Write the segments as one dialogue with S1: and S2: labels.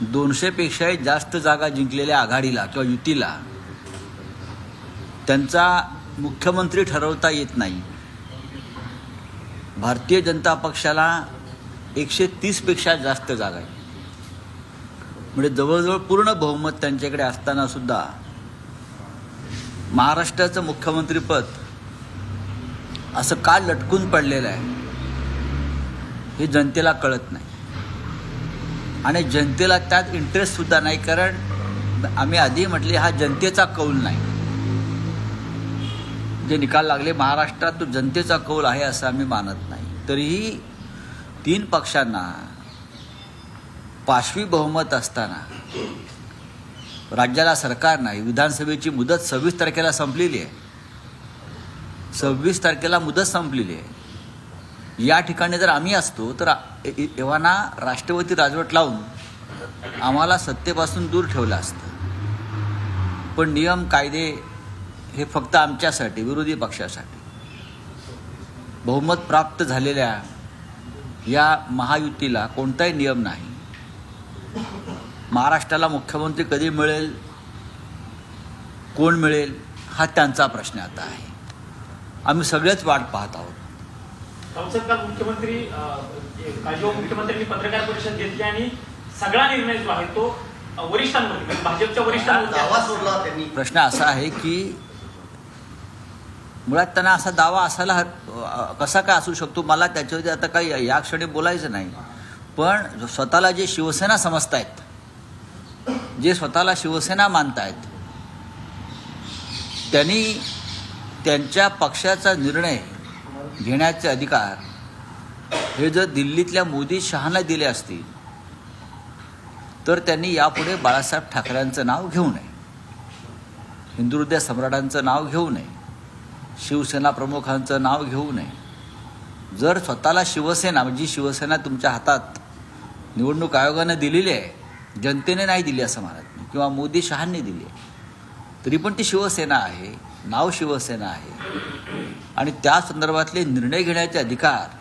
S1: दोनशेपेक्षाही जास्त जागा जिंकलेल्या आघाडीला किंवा युतीला त्यांचा मुख्यमंत्री ठरवता येत नाही. भारतीय जनता पक्षाला एकशे तीसपेक्षा जास्त जागा आहे. म्हणजे जवळजवळ पूर्ण बहुमत त्यांच्याकडे असताना सुद्धा महाराष्ट्राचं मुख्यमंत्रीपद असं का लटकून पडलेलं आहे हे जनतेला कळत नाही. आणि जनतेला त्यात इंटरेस्ट सुद्धा नाही कारण आम्ही आधी म्हटले हा जनतेचा कौल नाही. जे निकाल लागले महाराष्ट्रात तो जनतेचा कौल आहे असं आम्ही मानत नाही. तरीही तीन पक्षांना पाशवी बहुमत असताना राज्याला सरकार नाही विधानसभेची मुदत सव्वीस तारखेला संपलेली आहे. सव्वीस तारखेला मुदत संपलेली आहे. या ठिकाणी जर आम्ही असतो तर एव्हाना राष्ट्रपती राजवट लावून आम्हाला सत्तेपासून दूर ठेवलं असतं. पण नियम कायदे हे फक्त आमच्यासाठी विरोधी पक्षासाठी. बहुमत प्राप्त झालेल्या या महायुतीला कोणताही नियम नाही. महाराष्ट्राला मुख्यमंत्री कधी मिळेल कोण मिळेल हा त्यांचा प्रश्न आता आहे. आम्ही सगळेच वाट पाहत आहोत.
S2: संसद काल मुख्यमंत्री जेव्हा मुख्यमंत्र्यांनी पत्रकार परिषद घेतली आणि सगळा निर्णय जो आहे तो अं, वरिष्ठांवरती म्हणजे भाजपच्या
S3: दावा
S2: वरिष्ठांवरती
S3: सोडला त्यांनी.
S1: प्रश्न असा आहे की मुळात त्यांना असा दावा असायला कसा काय असू शकतो मला त्याच्यावरती आता काही या क्षणी बोलायचं नाही. पण स्वतःला जे शिवसेना समजतायत जे स्वतःला शिवसेना मानतायत त्यांनी त्यांच्या पक्षाचा निर्णय घेण्याचे अधिकार. हे जर दिल्लीतल्या मोदी शहाना दिले असतील तर त्यांनी यापुढे बाळासाहेब ठाकरेंचं नाव घेऊ नये. हिंदू हृदय सम्राटांचं नाव घेऊ नये. शिवसेना प्रमुखांचं नाव घेऊ नये. जर स्वतःला शिवसेना म्हणजे जी शिवसेना तुमच्या हातात निवडणूक आयोगानं दिलेली आहे जनतेने नाही दिली असं म्हणत नाही किंवा मोदी शहांनी दिली आहे तरी पण ती शिवसेना आहे. नाव शिवसेना आहे. आणि त्या संदर्भातले निर्णय घेण्याचे अधिकार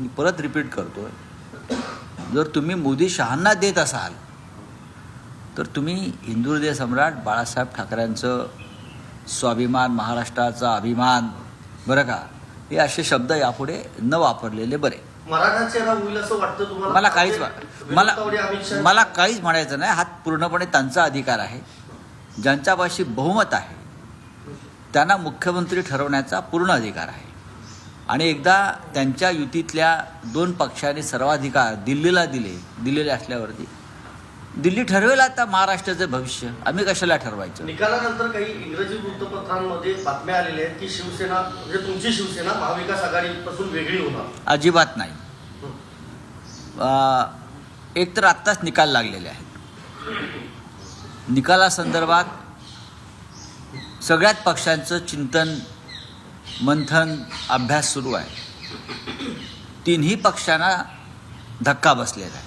S1: मी परत रिपीट करतो जर तुम्ही मोदी शहांना देत असाल तर तुम्ही हिंदू हृदय सम्राट बाळासाहेब ठाकरेंचं स्वाभिमान महाराष्ट्राचा अभिमान बरं का? हे असे शब्द यापुढे न वापरलेले बरे.
S3: मराठा चेहरा होईल असं वाटतं तुम्हाला?
S1: मला काहीच मला मला काहीच म्हणायचं नाही. हा पूर्णपणे त्यांचा अधिकार आहे. ज्यांच्यापाशी बहुमत आहे त्यांना मुख्यमंत्री ठरवण्याचा पूर्ण अधिकार आहे. आणि एकदा त्यांच्या युतीतल्या दोन पक्षांनी सर्वाधिकार दिल्लीला दिले दिलेले असल्यावरती. दिल्ली ठरवेल आता महाराष्ट्राचं भविष्य. आम्ही कशाला ठरवायचं?
S3: निकालानंतर काही इंग्रजी वृत्तपत्रांमध्ये बातम्या आलेल्या आहेत की शिवसेना म्हणजे तुमची शिवसेना महाविकास आघाडीपासून वेगळी होणार.
S1: अजिबात नाही. एक तर आत्ताच निकाल लागलेले आहेत. निकालासंदर्भात सगळ्याच पक्षांचं चिंतन मंथन अभ्यास सुरू आहे. तिन्ही पक्षांना धक्का बसलेला आहे.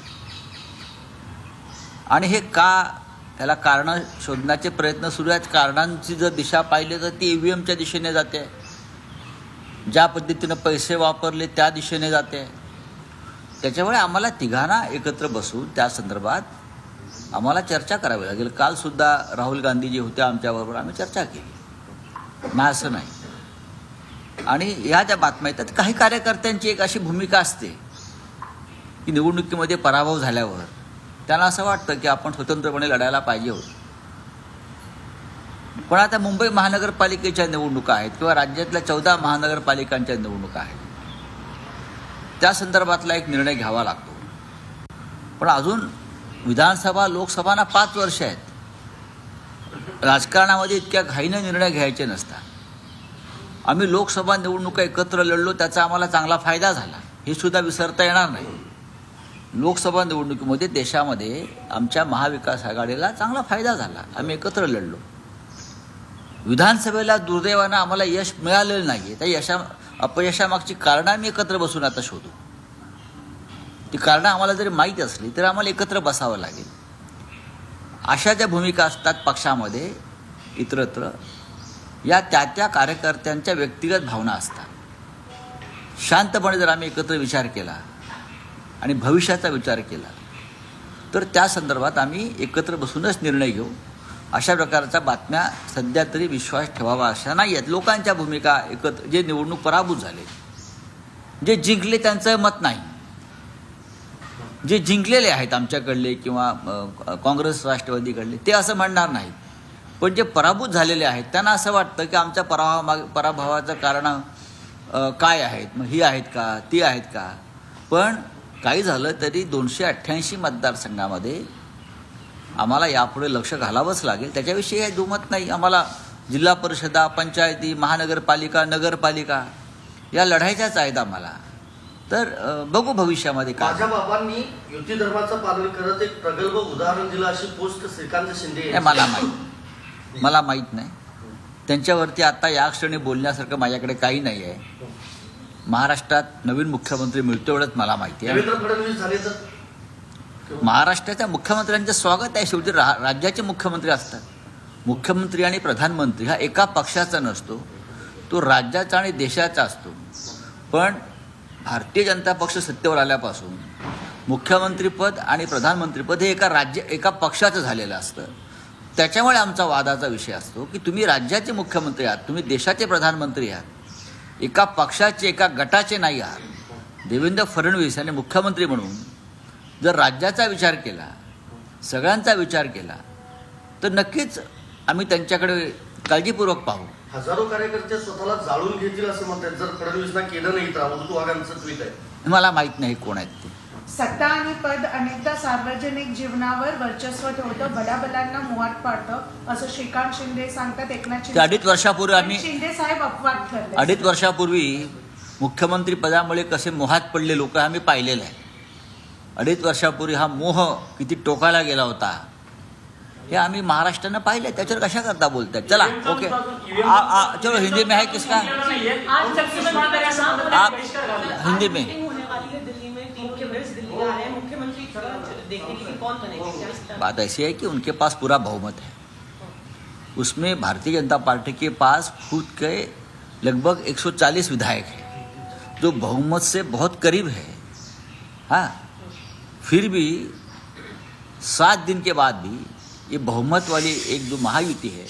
S1: आणि हे का त्याला कारणं शोधण्याचे प्रयत्न सुरू आहेत. कारणांची जर दिशा पाहिली तर ती ई व्ही एमच्या दिशेने जाते. ज्या पद्धतीनं पैसे वापरले त्या दिशेने जाते. त्याच्यामुळे आम्हाला तिघांना एकत्र बसून त्या संदर्भात आम्हाला चर्चा करावी लागेल. कालसुद्धा राहुल गांधी जे होते आमच्याबरोबर. आम्ही चर्चा केली. नाही असं नाही. आणि ह्या ज्या बातम्या येतात काही कार्यकर्त्यांची एक अशी भूमिका असते की निवडणुकीमध्ये पराभव झाल्यावर त्यांना असं वाटतं की आपण स्वतंत्रपणे लढायला पाहिजे होतं. पण आता मुंबई महानगरपालिकेच्या निवडणुका आहेत किंवा राज्यातल्या चौदा महानगरपालिकांच्या निवडणुका आहेत. त्या संदर्भातला एक निर्णय घ्यावा लागतो. पण अजून विधानसभा लोकसभाना पाच वर्ष आहेत. राजकारणामध्ये इतक्या घाईनं निर्णय घ्यायचे नसतात. आम्ही लोकसभा निवडणुका एकत्र लढलो त्याचा आम्हाला चांगला फायदा झाला. हे सुद्धा विसरता येणार नाही. लोकसभा निवडणुकीमध्ये देशामध्ये आमच्या महाविकास आघाडीला चांगला फायदा झाला. आम्ही एकत्र लढलो. विधानसभेला दुर्दैवानं आम्हाला यश मिळालेलं नाही आहे त्या यशा अपयशामागची कारणं आम्ही एकत्र बसून आता शोधू. ती कारणं आम्हाला जरी माहीत असली तरी आम्हाला एकत्र बसावं लागेल. अशा ज्या भूमिका असतात पक्षामध्ये इतरत्र या त्या त्या कार्यकर्त्यांच्या व्यक्तिगत भावना असतात. शांतपणे जर आम्ही एकत्र विचार केला आणि भविष्याचा विचार केला तर त्या संदर्भात आम्ही एकत्र बसूनच निर्णय घेऊ. अशा प्रकारच्या बातम्या सध्या तरी विश्वास ठेवावा अशा नाही आहेत लोकांच्या भूमिका एकत्र जे निवडणूक पराभूत झाले जे जिंकले त्यांचं मत नाही. जे जिंकलेले आहेत आमच्याकडले किंवा काँग्रेस राष्ट्रवादीकडले ते असं म्हणणार नाही पण जे पराभूत झालेले आहेत त्यांना असं वाटतं की आमच्या पराभवा पराभवाचं कारण काय आहेत? मग ही आहेत का? ती आहेत का? पण काही झालं तरी दोनशे अठ्ठ्याऐंशी मतदारसंघामध्ये आम्हाला यापुढे लक्ष घालावंच लागेल. त्याच्याविषयी काही दुमत नाही. आम्हाला जिल्हा परिषदा पंचायती महानगरपालिका नगरपालिका या लढायच्याच आहेत आम्हाला. तर बघू भविष्यामध्ये काय.
S3: माझ्या बाबांनी युती धर्माचं पालन करत एक प्रगल्भ उदाहरण दिलं अशी पोस्ट श्रीकांत शिंदे.
S1: मला माहीत मला माहीत नाही. त्यांच्यावरती आता या क्षणी बोलण्यासारखं माझ्याकडे काही नाही आहे. महाराष्ट्रात नवीन मुख्यमंत्री मिळतो एवढंच मला माहिती आहे. महाराष्ट्राच्या मुख्यमंत्र्यांचं स्वागत आहे शेवटी. रा राज्याचे मुख्यमंत्री असतात. मुख्यमंत्री आणि प्रधानमंत्री हा एका पक्षाचा नसतो. तो राज्याचा आणि देशाचा असतो. पण भारतीय जनता पक्ष सत्तेवर आल्यापासून मुख्यमंत्रीपद आणि प्रधानमंत्रीपद हे एका राज्य एका पक्षाचं झालेलं असतं. त्याच्यामुळे आमचा वादाचा विषय असतो की तुम्ही राज्याचे मुख्यमंत्री आहात तुम्ही देशाचे प्रधानमंत्री आहात एका पक्षाचे एका गटाचे नाही आहात. देवेंद्र फडणवीस यांनी मुख्यमंत्री म्हणून जर राज्याचा विचार केला सगळ्यांचा विचार केला तर नक्कीच आम्ही त्यांच्याकडे काळजीपूर्वक पाहू.
S3: हजारो कार्यकर्ते स्वतःला जाळून घेतील असं म्हणतात. जर फडणवीसना केलं नाही तर अमृत वाघांचं ट्विट आहे.
S1: मला माहीत नाही कोण आहेत ते.
S4: सत्ता आणि पद अनेकदा सार्वजनिक जीवनावर वर्चस्व ठेवतं बलाबलांना मुवात पाडतं असं श्रीकांत शिंदे सांगतात एकनाथ
S1: अडीच वर्षापूर्वी आम्ही
S4: शिंदे साहेब अपवाद ठरले.
S1: अडीच वर्षापूर्वी मुख्यमंत्री पदामुळे कसे मोहात पडले लोक आम्ही पाहिलेलं आहे. अडीच वर्षापूर्वी हा मोह किती टोकाला गेला होता. हे आम्ही महाराष्ट्रानं पाहिलं त्याच्यावर कशा करता बोलतात चला ओके. आ, आ, चलो हिंदी में है किसका?
S2: म्हणतात,
S1: आप हिंदी में.
S5: मीटिंग होने वाली है दिल्ली में तीन कैबिनेट्स दिल्ली आ रहे हैं. मुख्यमंत्री देखने के लिए कौन बनेगा? क्या इस तरह
S1: बात ऐसी है कि उनके पास पूरा बहुमत है। उसमें भारतीय जनता पार्टी के पास खुद के लगभग 140 विधायक हैं जो बहुमत से बहुत करीब है। हाँ? फिर भी सात दिन के बाद भी ये बहुमत वाली एक जो महायुति है।